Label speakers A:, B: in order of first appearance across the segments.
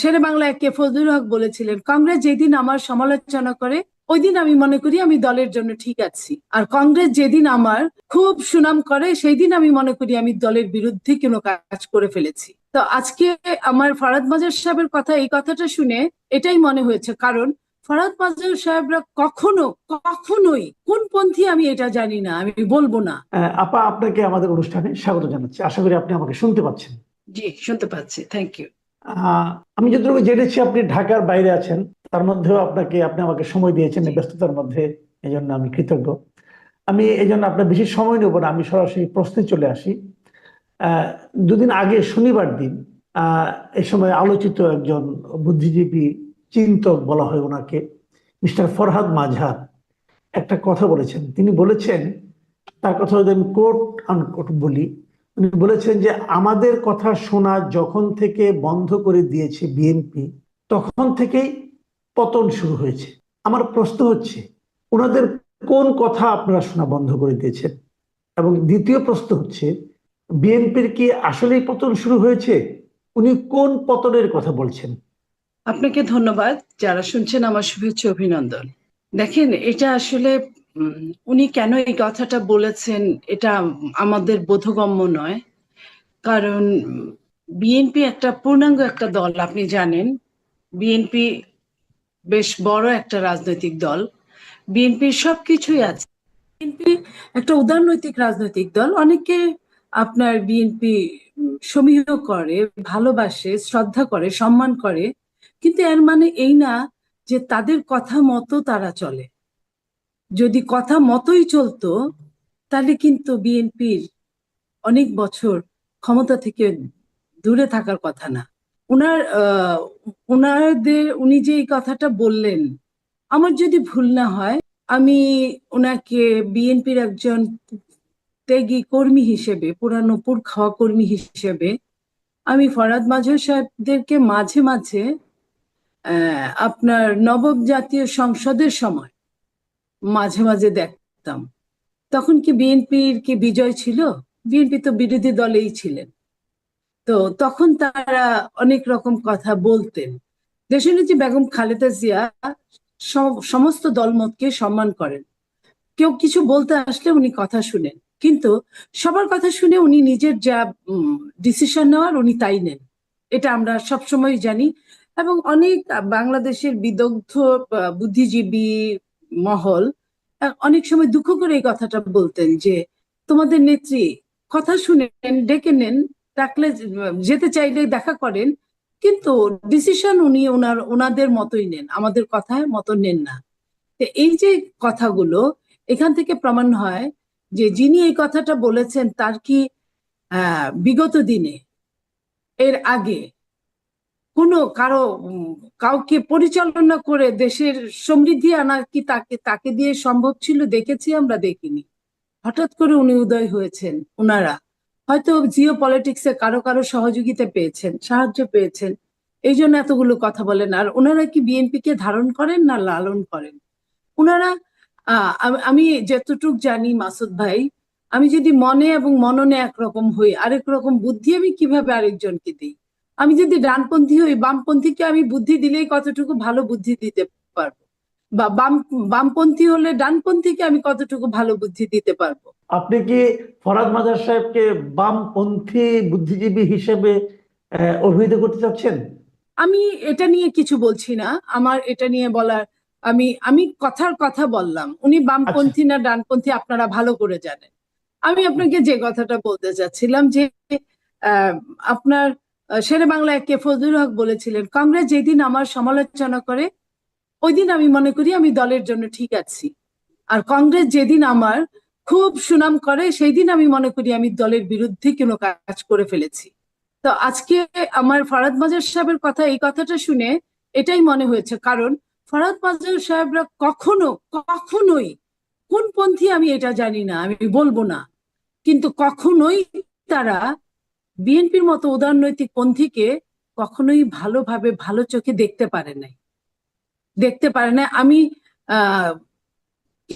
A: শেরে বাংলা কে ফজলুল হক বলেছিলেন কংগ্রেস যেদিন আমার সমালোচনা করে ওই দিন আমি মনে করি আমি দলের জন্য ঠিক আছি। আর কংগ্রেস যেদিন আমার খুব সুনাম করে সেই দিন আমি মনে করি আমি দলের বিরুদ্ধে কোনো কাজ করে ফেলেছি। তো আজকে আমার ফরাদ মাজার সাহেবের কথা এই কথাটা শুনে এটাই মনে হয়েছে। কারণ ফরাদ মাজার সাহেবরা কখনো কখনোই কোন পন্থী আমি এটা জানি না আমি বলব না।
B: আপা আপনাকে আমাদের অনুষ্ঠানে স্বাগত জানাচ্ছি। আশা করি আপনি আমাকে শুনতে পাচ্ছেন।
A: জি শুনতে পাচ্ছি। থ্যাংক ইউ
B: আমি যতটুকু জেনেছি আপনি ঢাকার বাইরে আছেন তার মধ্যেও আপনাকে আপনি আমাকে সময় দিয়েছেন ব্যস্ততার মধ্যে এই জন্য আমি কৃতজ্ঞ। আমি এই জন্য আপনার বেশি সময় নেব না আমি সরাসরি প্রশ্নে চলে আসি। দুদিন আগে শনিবার দিন আহ, এই সময় আলোচিত একজন বুদ্ধিজীবী চিন্তক বলা হয় ওনাকে মিস্টার ফরহাদ মাঝহার একটা কথা বলেছেন। তিনি বলেছেন তার কথা যদি আমি কোট আনকোট বলি উনি বলেছেন যে, আমাদের কথা শোনা যখন থেকে বন্ধ করে দিয়েছে বিএনপি তখন থেকেই পতন শুরু হয়েছে। আমার প্রশ্ন হচ্ছে, ওনাদের কোন কথা আপনারা শোনা বন্ধ করে দিয়েছেন? এবং দ্বিতীয় প্রশ্ন হচ্ছে বিএনপির কি আসলেই পতন শুরু হয়েছে? উনি কোন পতনের কথা বলছেন?
A: আপনাকে ধন্যবাদ যারা শুনছেন আমার শুভেচ্ছা অভিনন্দন। দেখেন, এটা আসলে উনি কেন এই কথাটা বলেছেন এটা আমাদের বোধগম্য নয়। কারণ বিএনপি একটা পূর্ণাঙ্গ একটা দল, আপনি জানেন। বিএনপি বেশ বড় একটা রাজনৈতিক দল। বিএনপির সবকিছুই আছে। বিএনপি একটা উদারনৈতিক রাজনৈতিক দল। অনেকে আপনার বিএনপি সমীহ করে, ভালোবাসে, শ্রদ্ধা করে, সম্মান করে। কিন্তু এর মানে এই না যে তাদের কথা মতো তারা চলে। যদি কথা মতোই চলতো তাহলে কিন্তু বিএনপির অনেক বছর ক্ষমতা থেকে দূরে থাকার কথা না। উনার আহ, উনাদের উনি যে এই কথাটা বললেন আমার যদি ভুল না হয় আমি ওনাকে বিএনপির একজন ত্যাগী কর্মী হিসেবে পুরানো পুর খাওয়া কর্মী হিসেবে আমি ফরাদ মাঝর সাহেবদেরকে মাঝে মাঝে আপনার নবম জাতীয় সংসদের সময় মাঝে মাঝে দেখতাম। তখন কি বিএনপির কি বিজয় ছিল? বিএনপি তো বিরোধী দলেই ছিলেন। তো তখন তারা অনেক রকম কথা বলতেন। দেশনেত্রী বেগম খালেদা জিয়া সমস্ত দলমতকে সম্মান করেন। কেউ কিছু বলতে আসলে উনি কথা শুনেন। কিন্তু সবার কথা শুনে উনি নিজের যা ডিসিশন নেওয়ার উনি তাই নেন। এটা আমরা সবসময় জানি। এবং অনেক বাংলাদেশের বিদগ্ধ বুদ্ধিজীবী মহল অনেক সময় দুঃখ করে এই কথাটা বলতেন যে, তোমাদের নেত্রী, কথা শুনেন, ডেকে নেন, ডাকলে যেতে চাইলে দেখা করেন, কিন্তু ডিসিশন উনি ওনার, ওনাদের মতোই নেন, আমাদের কথা মতো নেন না। এই যে কথাগুলো, এখান থেকে প্রমাণ হয় যে যিনি এই কথাটা বলেছেন তার কি বিগত দিনে, এর আগে কোনো কারও কাউকে পরিচালনা করে দেশের সমৃদ্ধি আনা কি তাকে তাকে দিয়ে সম্ভব ছিল দেখেছি আমরা দেখিনি। হঠাৎ করে উনি উদয় হয়েছেন ওনারা হয়তো জিও পলিটিক্সে কারও কারও সহযোগিতা পেয়েছেন, সাহায্য পেয়েছেন, এই জন্য এতগুলো কথা বলেন। আর ওনারা কি বিএনপি কে ধারণ করেন না লালন করেন? ওনারা আমি যতটুক জানি মাসুদ ভাই, আমি যদি মনে এবং মননে একরকম হই, আরেক রকম বুদ্ধি আমি কীভাবে আরেকজনকে দিই? আমি যদি ডানপন্থী হই বামপন্থীকে আমি বুদ্ধি দিলেই কতটুকু ভালো বুদ্ধি দিতে পারব? বা বাম বামপন্থী হলে ডানপন্থীকে আমি কতটুকু ভালো বুদ্ধি দিতে পারব?
B: আপনি কি ফরহাদ মাজার সাহেবকে বামপন্থী বুদ্ধিজীবী হিসেবে অভিহিত করতে চাচ্ছেন?
A: আমি এটা নিয়ে কিছু বলছি না। আমার এটা নিয়ে বলার আমি আমি কথার কথা বললাম। উনি বামপন্থী না ডানপন্থী আপনারা ভালো করে জানেন। আমি আপনাকে যে কথাটা বলতে চাচ্ছিলাম যে আহ, আপনার শেরে বাংলায় কে ফজলুল হক বলেছিলেন, কংগ্রেস যেদিন আমার সমালোচনা করে ওই দিন আমি মনে করি আমি দলের জন্য ঠিক আছি। আর কংগ্রেস যেদিন আমার খুব সুনাম করে সেই দিন আমি মনে করি আমি দলের বিরুদ্ধে কোনো কাজ করে ফেলেছি। তো আজকে আমার ফরাদ মাজার সাহেবের কথা, এই কথাটা শুনে এটাই মনে হয়েছে। কারণ ফরাদ মাজার সাহেবরা কখনো, কখনোই কোন পন্থী আমি এটা জানি না, আমি বলব না। কিন্তু কখনোই তারা বিএনপির মতো উদারনৈতিক পন্থীকে কখনোই ভালোভাবে ভালো চোখে দেখতে পারে নাই। দেখতে পারে না আমি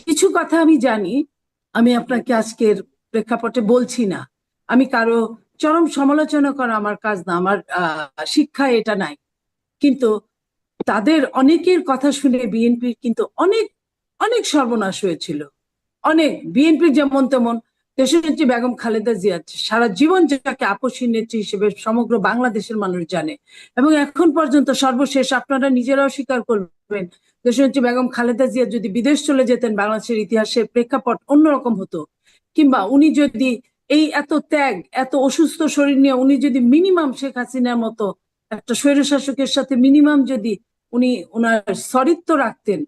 A: কিছু কথা আমি জানি, আমি আপনাকে আজকের প্রেক্ষাপটে বলছি না। আমি কারও চরম সমালোচনা করা আমার কাজ না, আমার শিক্ষা এটা নাই। কিন্তু তাদের অনেকের কথা শুনে বিএনপির কিন্তু অনেক অনেক সর্বনাশ হয়েছিল। অনেক, বিএনপির যেমন তেমন দেশনেত্রী বেগম খালেদা জিয়া। সারা জীবন যাকে আপসী নেত্রী হিসেবে সমগ্র বাংলাদেশের মানুষ জানে। এবং এখন পর্যন্ত সর্বশেষ আপনারা নিজেরাও স্বীকার করবেন দেশনেত্রী বেগম খালেদা জিয়া যদি বিদেশ চলে যেতেন, বাংলাদেশের ইতিহাসের প্রেক্ষাপট অন্যরকম হতো। কিংবা উনি যদি এই এত ত্যাগ, এত অসুস্থ শরীর নিয়ে উনি যদি মিনিমাম শেখ হাসিনার মতো একটা স্বৈরশাসকের সাথে মিনিমাম যদি উনি ওনার সরিত্ব রাখতেন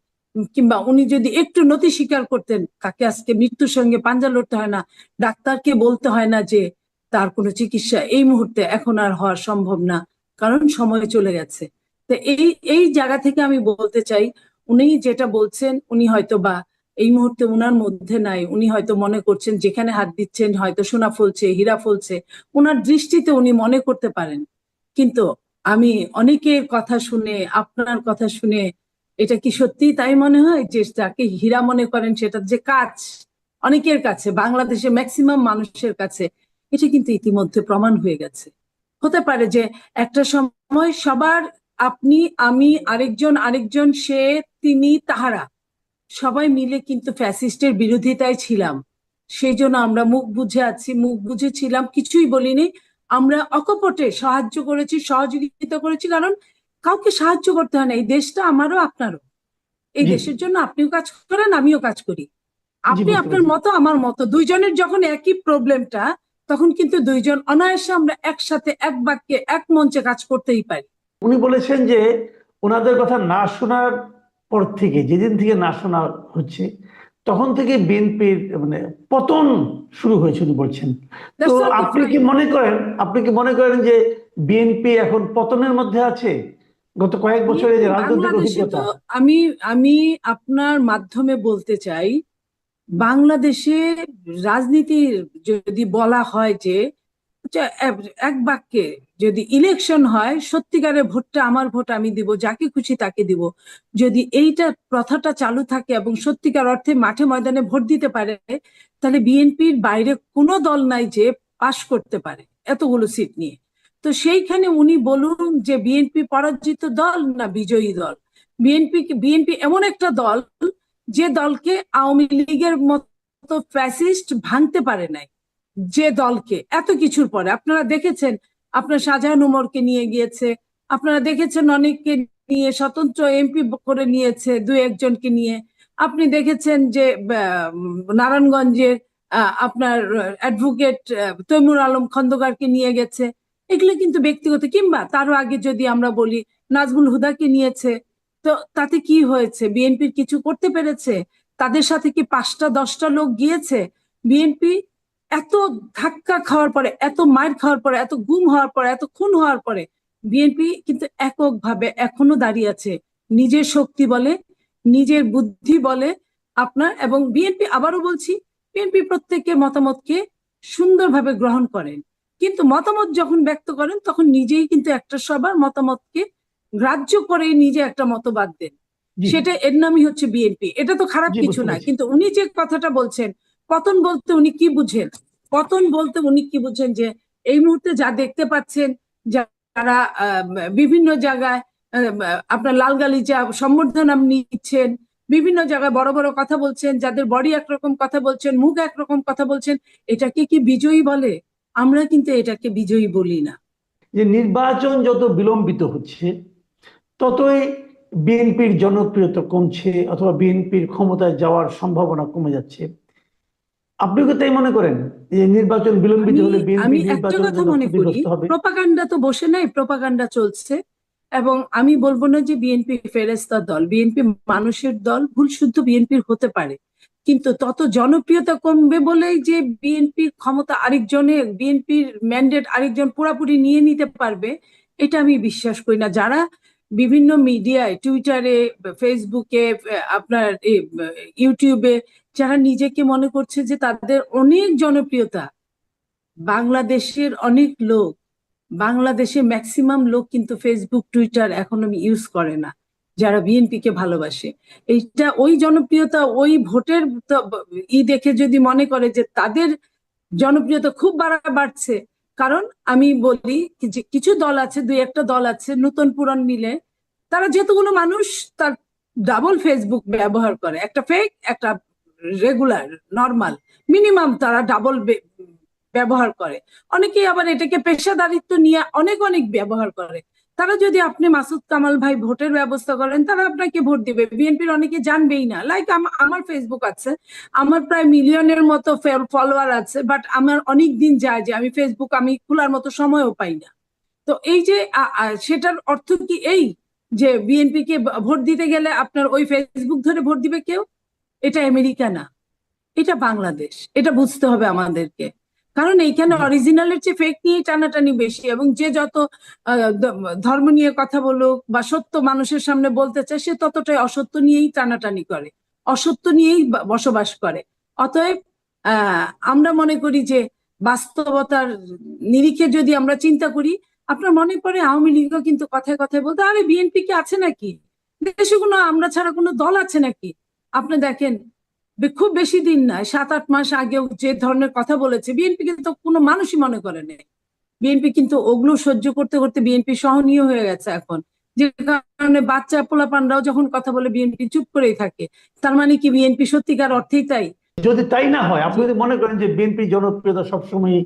A: কিংবা উনি যদি একটু নতি স্বীকার করতেন তাকে আজকে মৃত্যুর সঙ্গে পাঞ্জা লড়তে হয় না, ডাক্তারকে বলতে হয় না যে তার কোনো চিকিৎসা এই মুহূর্তে এখন আর হওয়া সম্ভব না, কারণ সময় চলে গেছে। তো এই এই জায়গা থেকে আমি বলতে চাই, উনি যেটা বলছেন, উনি হয়তো বা এই মুহূর্তে উনার মধ্যে নাই, উনি হয়তো মনে করছেন যেখানে হাত দিচ্ছেন হয়তো সোনা ফলছে, হীরা ফলছে, উনার দৃষ্টিতে উনি মনে করতে পারেন। কিন্তু আমি অনেকের কথা শুনে, আপনার কথা শুনে এটা কি সত্যি তাই মনে হয় যে যাকে হীরা মনে করেন সেটা যে কাজ অনেকের কাছে, বাংলাদেশে ম্যাক্সিমাম মানুষের কাছে, এটা কিন্তু ইতিমধ্যে প্রমাণ হয়ে গেছে। হতে পারে যে একটা সময় সবার আপনি, আমি, আরেকজন আরেকজন, সে, তিনি, তাহারা সবাই মিলে কিন্তু ফ্যাসিস্টের বিরোধিতায় ছিলাম। সেই জন্য আমরা মুখ বুঝে আছি, মুখ বুঝে ছিলাম, কিছুই বলিনি। আমরা অকপটে সাহায্য করেছি, সহযোগিতা করেছি, কারণ কাউকে সাহায্য করতে হয় না এই দেশটা আমারও আপনারও। এই দেশের জন্য আপনিও কাজ করেন আমিও কাজ করি। আপনি আপনার মতো আমার মতো। দুইজনের যখন একই প্রবলেমটা তখন কিন্তু দুইজন অনায়াসে আমরা একসাথে এক বাক্যে এক মঞ্চে কাজ করতেই পারি।
B: উনি বলেছেন যে ওনাদের কথা না শোনার পর থেকে যেদিন থেকে না শোনা হচ্ছে তখন থেকে বিএনপির মানে পতন শুরু হয়েছে উনি বলছেন। তো আপনি কি মনে করেন আপনি কি মনে করেন যে বিএনপি এখন পতনের মধ্যে আছে? গত কয়েক বছরে যে রাজনৈতিক অভিজ্ঞতা।
A: আমি আমি আপনার মাধ্যমে বলতে চাই বাংলাদেশে রাজনীতির যদি বলা হয় যে যে এক- বাক্যে যদি ইলেকশন হয় সত্যিকারের ভোটটা আমার ভোট আমি দিব যাকে খুশি তাকে দিব। যদি এইটা প্রথাটা চালু থাকে এবং সত্যিকার অর্থে মাঠে ময়দানে ভোট দিতে পারে তাহলে বিএনপির বাইরে কোনো দল নাই যে পাশ করতে পারে এতগুলো সিট নিয়ে। তো সেইখানে উনি বলুন যে বিএনপি পরাজিত দল না বিজয়ী দল? বিএনপি বিএনপি এমন একটা দল যে দলকে আওয়ামী লীগের মতো ফ্যাসিস্ট ভাঙতে পারে নাই যে দলকে এত কিছুর পরে। আপনারা দেখেছেন, আপনার শাহজাহান উমরকে নিয়ে গিয়েছে, আপনারা দেখেছেন অনেককে নিয়ে, স্বতন্ত্র এমপি করে নিয়েছে দু একজনকে নিয়ে। আপনি দেখেছেন যে নারায়ণগঞ্জের আপনার অ্যাডভোকেট তৈমুর আলম খন্দকারকে নিয়ে গেছে। এগুলো কিন্তু ব্যক্তিগত। কিংবা তারও আগে যদি আমরা বলি, নাজমুল হুদাকে নিয়েছে, তো তাতে কি হয়েছে? বিএনপির কিছু করতে পেরেছে? তাদের সাথে কি পাঁচটা, দশটা লোক গিয়েছে? বিএনপি এত ধাক্কা খাওয়ার পরে, এত মার খাওয়ার পরে, এত গুম হওয়ার পরে, এত খুন হওয়ার পরে, বিএনপি কিন্তু এককভাবে এখনও দাঁড়িয়ে আছে। নিজের শক্তি বলে, নিজের বুদ্ধি বলে আপনার, এবং বিএনপি, আবারও বলছি, বিএনপি প্রত্যেকের মতামতকে সুন্দরভাবে গ্রহণ করেন। কিন্তু মতামত যখন ব্যক্ত করেন তখন নিজেই কিন্তু একটা সবার মতামতকে গ্রাহ্য করে নিজে একটা মতবাদ দেন। সেটা এর নামই হচ্ছে বিএনপি। এটা তো খারাপ কিছু না। কিন্তু উনি যে কথাটা বলছেন পতন বলতে উনি কি বুঝেন? পতন বলতে উনি কি বুঝেন যে এই মুহূর্তে যা দেখতে পাচ্ছেন যারা আহ, বিভিন্ন জায়গায় আপনার লাল গালিচা সম্বর্ধনা নিচ্ছেন বিভিন্ন জায়গায় বড় বড় কথা বলছেন যাদের বডি একরকম কথা বলছেন মুখ একরকম কথা বলছেন এটাকে কি বিজয়ী বলে? আমরা কিন্তু এটাকে বিজয়ী বলি না।
B: যে নির্বাচন যত বিলম্বিত হচ্ছে ততই বিএনপির জনপ্রিয়তা কমছে অথবা বিএনপির ক্ষমতায় যাওয়ার সম্ভাবনা কমে যাচ্ছে। আপনি কি তাই মনে করেন? যে নির্বাচন বিলম্বিত
A: আমি
B: হলে
A: আমি একটা কথা মনে করি প্রপাগান্ডা তো বসে নাই প্রপাগান্ডা চলছে। এবং আমি বলব না যে বিএনপি ফেরেস্তার দল বিএনপি মানুষের দল ভুল শুদ্ধ বিএনপির হতে পারে। কিন্তু তত জনপ্রিয়তা কমবে বলেই যে বিএনপির ক্ষমতা আরেকজনের বিএনপির ম্যান্ডেট আরেকজন পুরাপুরি নিয়ে নিতে পারবে, এটা আমি বিশ্বাস করি না। যারা বিভিন্ন মিডিয়ায়, টুইটারে, ফেসবুকে, আপনার ইউটিউবে, যারা নিজেকে মনে করছে যে তাদের অনেক জনপ্রিয়তা, বাংলাদেশের অনেক লোক, বাংলাদেশের ম্যাক্সিমাম লোক কিন্তু ফেসবুক টুইটার এখনও ইউজ করে না। যারা বিএনপি কে ভালোবাসে। এইটা ওই জনপ্রিয়তা, ওই ভোটের ই দেখে যদি মনে করে যে তাদের জনপ্রিয়তা খুব বাড়া, বাড়ছে। কারণ আমি বলি যে কিছু দল আছে, দুই একটা দল আছে, নতুন পুরন মিলে, তারা যেতগুলো মানুষ তার ডাবল ফেসবুক ব্যবহার করে। একটা ফেক একটা রেগুলার নর্মাল মিনিমাম তারা ডাবল ব্যবহার করে। অনেকেই আবার এটাকে পেশাদারিত্ব নিয়ে অনেক অনেক ব্যবহার করে। তারা যদি আপনি মাসুদ কামাল ভাই ভোটের ব্যবস্থা করেন, তারা আপনাকে ভোট দিবে। বিএনপির অনেকে জানবেই না। লাইক আমার ফেসবুক আছে। আমার প্রায় মিলিয়নের মতো ফলোয়ার আছে বাট আমার অনেক দিন যায় যে আমি ফেসবুক আমি খোলার মতো সময়ও পাই না। তো এই যে সেটার অর্থ কি এই? যে বিএনপি কে ভোট দিতে গেলে আপনার ওই ফেসবুক ধরে ভোট দিবে কেউ? এটা আমেরিকা না। এটা বাংলাদেশ। এটা বুঝতে হবে আমাদেরকে। কারণ এইখানে। অরিজিনালের চেয়ে ফেক নিয়ে টানাটানি বেশি এবং যে যত ধর্ম নিয়ে কথা বলুক বা সত্য মানুষের সামনে বলতে চায় সে ততটাই অসত্য নিয়েই টানাটানি করে। অসত্য নিয়েই বসবাস করে। অতএব আহ আমরা মনে করি যে বাস্তবতার নিরিখে যদি আমরা চিন্তা করি আপনার মনে পড়ে আওয়ামী লীগও কিন্তু কথায় কথায় বলতে আরে বিএনপি কি আছে নাকি? দেশে কোনো আমরা ছাড়া কোনো দল আছে নাকি? আপনি দেখেন খুব বেশি দিন নয় সাত আট মাস আগেও যে ধরনের কথা বলেছে, বিএনপি কিন্তু কোনো মানুষই মনে করে নেই বিএনপি কিন্তু ওগুলো সহ্য করতে করতে বিএনপি সহনীয় হয়ে গেছে এখন। যে কারণে বাচ্চা পোলাপানরাও যখন কথা বলে বিএনপি চুপ করেই থাকে, তার মানে কি বিএনপি সত্যিকার অর্থেই তাই?
B: যদি তাই না হয়, আপনি যদি মনে করেন যে বিএনপি জনপ্রিয়তা সবসময়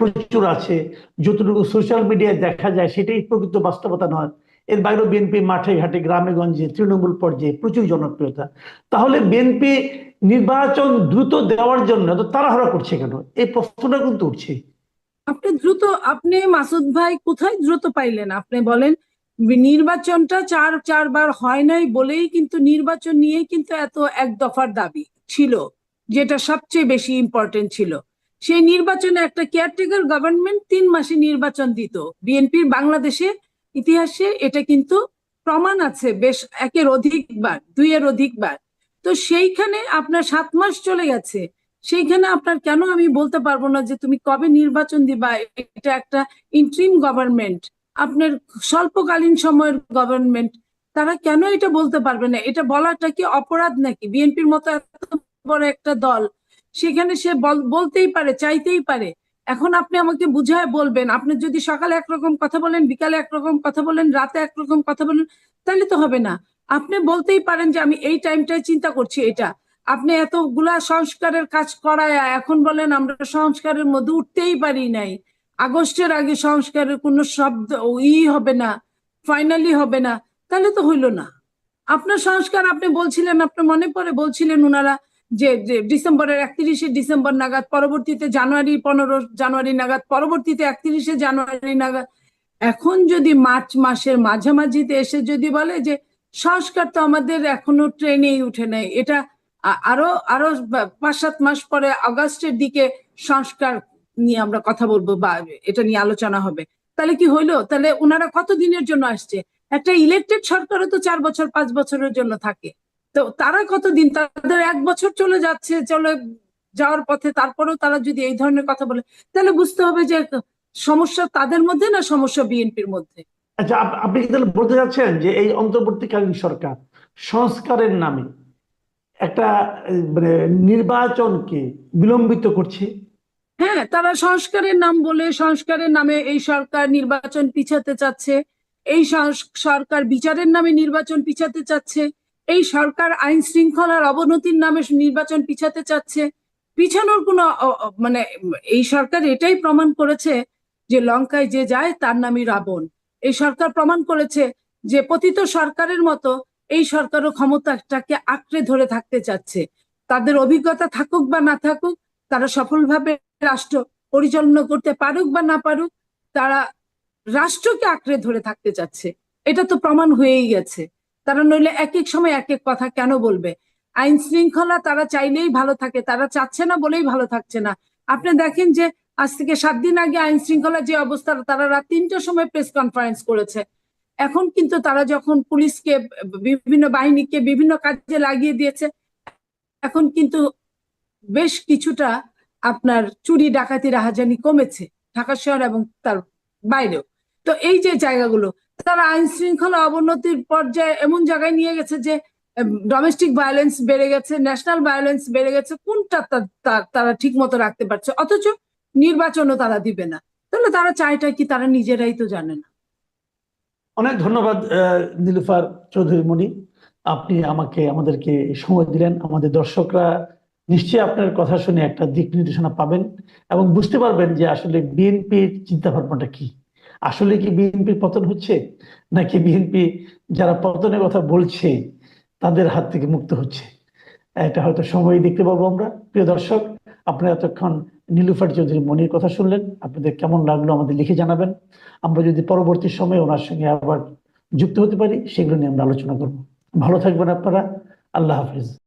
B: প্রচুর আছে, যতটুকু সোশ্যাল মিডিয়ায় দেখা যায়, সেটাই প্রকৃত বাস্তবতা নয়। এর বাইরেও বিএনপি মাঠে ঘাটে গ্রামে গঞ্জে তৃণমূল পর্যায়ে প্রচুর জনপ্রিয়তা। তাহলে বিএনপি নির্বাচন দ্রুত দেওয়ার জন্য এত তাড়াহুড়া করছে কেন? এই প্রশ্নটা কিন্তু উঠছে।
A: আপনি দ্রুত, আপনি মাসুদ ভাই কোথায় দ্রুত পাইলেন? আপনি বলেন, নির্বাচনটা চার, চারবার হয় নাই বলেই কিন্তু নির্বাচন নিয়েই কিন্তু এত এক দফার দাবি ছিল, যেটা সবচেয়ে বেশি ইম্পর্টেন্ট ছিল। সেই নির্বাচনে একটা কেয়ারটেকার গভর্নমেন্ট তিন মাসে নির্বাচন দিত। বিএনপির বাংলাদেশে ইতিহাসে এটা কিন্তু প্রমাণ আছে বেশ একের অধিকবার, দুইয়ের অধিকবার। তো সেইখানে আপনার সাত মাস চলে গেছে। সেইখানে আপনার কেন আমি বলতে পারব না যে তুমি কবে নির্বাচন দিবা? এটা একটা ইন্ট্রিম গভর্নমেন্ট আপনার স্বল্পকালীন সময়ের গভর্নমেন্ট তারা কেন এটা বলতে পারবে না? এটা বলাটা কি অপরাধ নাকি? বিএনপির মতো এত বড় একটা দল, সেখানে সে বল- বলতেই পারে, চাইতেই পারে। এখন আপনি আমাকে বুঝায় বলবেন। আপনি যদি সকালে একরকম কথা বলেন, বিকালে একরকম কথা বলেন, রাতে একরকম কথা বলেন, তাহলে তো হবে না। আপনি বলতেই পারেন যে আমি এই টাইমটায় চিন্তা করছি এটা। আপনি এতগুলা সংস্কারের কাজ করায় এখন বলেন আমরা সংস্কারের মধ্যে উঠতেই পারি নাই। আগস্টের আগে সংস্কারের কোনো শব্দ ই হবে না ফাইনালি হবে না, তাহলে তো হইল না। আপনার সংস্কার আপনি বলছিলেন আপনার মনে পড়ে বলছিলেন ওনারা যে ডিসেম্বরের একত্রিশে ডিসেম্বর নাগাদ, পরবর্তীতে জানুয়ারি পনেরো জানুয়ারি নাগাদ, পরবর্তীতে একত্রিশে জানুয়ারি নাগাদ। এখন যদি মার্চ মাসের মাঝামাঝিতে এসে যদি বলে যে, সংস্কার তো আমাদের এখনও ট্রেনেই উঠে নাই, এটা আরও আরও পাঁচ সাত মাস পরে আগস্টের দিকে সংস্কার নিয়ে আমরা কথা বলব বা এটা নিয়ে আলোচনা হবে। তাহলে কি হইল? তাহলে ওনারা কত দিনের জন্য আসছে? একটা ইলেকটেড সরকারও তো চার বছর, পাঁচ বছরের জন্য থাকে। তো তারা কতদিন? তাদের এক বছর চলে যাচ্ছে চলে যাওয়ার পথে তারপরেও তারা যদি এই ধরনের কথা বলে তাহলে বুঝতে হবে যে সমস্যা তাদের মধ্যে না সমস্যা বিএনপির মধ্যে?
B: আচ্ছা আপ- আপনি কি তাহলে বলতে চাচ্ছেন যে এই অন্তর্বর্তীকালীন সরকার সংস্কারের নামে একটা মানে নির্বাচনকে বিলম্বিত করছে?
A: হ্যাঁ তারা সংস্কারের নাম বলে সংস্কারের নামে এই সরকার নির্বাচন পিছাতে চাচ্ছে এই সরকার বিচারের নামে নির্বাচন পিছাতে চাচ্ছে এই সরকার আইন শৃঙ্খলার অবনতির নামে নির্বাচন পিছাতে চাচ্ছে। পিছানোর কোনো মানে এই সরকার এটাই প্রমাণ করেছে যে লঙ্কায় যে যায় তার নামই রাবণ। এই সরকার প্রমাণ করেছে যে পতিত সরকারের মতো এই সরকারও ক্ষমতাটাকে আঁকড়ে ধরে থাকতে চাচ্ছে। তাদের অভিজ্ঞতা থাকুক বা না থাকুক, তারা সফলভাবে রাষ্ট্র পরিচালনা করতে পারুক বা না পারুক, তারা রাষ্ট্রকে আঁকড়ে ধরে থাকতে চাচ্ছে। এটা তো প্রমাণ হয়েই গেছে। তারা নইলে এক এক সময় এক এক কথা কেন বলবে? আইন শৃঙ্খলা তারা চাইলেই ভালো থাকে, তারা চাচ্ছে না বলেই ভালো থাকছে না। আপনি দেখেন যে আজ থেকে সাত দিন আগে আইন শৃঙ্খলা যে অবস্থা, তারা রাত তিনটার সময় প্রেস কনফারেন্স করেছে। এখন কিন্তু তারা যখন পুলিশকে, বিভিন্ন বাহিনীকে বিভিন্ন কাজে লাগিয়ে দিয়েছে, এখন কিন্তু বেশ কিছুটা আপনার চুরি, ডাকাতি, রাহাজানি কমেছে ঢাকা শহর এবং তার বাইরেও। তো এই যে জায়গাগুলো তারা আইন শৃঙ্খলা অবনতির পর্যায়ে এমন জায়গায় নিয়ে গেছে যে ডোমেস্টিক ভায়োলেন্স বেড়ে গেছে ন্যাশনাল ভায়োলেন্স বেড়ে গেছে, কোনটা তারা ঠিক মতো রাখতে পারছে? অথচ নির্বাচনও তারা দিবে না। তাহলে তারা চায়টা কি? তারা নিজেরাই তো জানে না।
B: অনেক ধন্যবাদ নীলুফার চৌধুরী মণি আপনি আমাকে, আমাদেরকে সময় দিলেন। আমাদের দর্শকরা নিশ্চয়ই আপনার কথা শুনে একটা দিক নির্দেশনা পাবেন এবং বুঝতে পারবেন যে আসলে বিএনপির চিন্তা ভাবনাটা কি। আসলে কি বিএনপির পতন হচ্ছে? নাকি বিএনপি যারা পতনের কথা বলছে, তাদের হাত থেকে মুক্ত হচ্ছে? এটা হয়তো সময় দেখতে পাবো আমরা। প্রিয় দর্শক, আপনারা এতক্ষণ নীলুফার চৌধুরী মনির কথা শুনলেন। আপনাদের কেমন লাগল আমাদের লিখে জানাবেন। আমরা যদি পরবর্তী সময়ে ওনার সঙ্গে আবার যুক্ত হতে পারি, সেগুলো নিয়ে আমরা আলোচনা করব। ভালো থাকবেন আপনারা। আল্লাহ হাফিজ।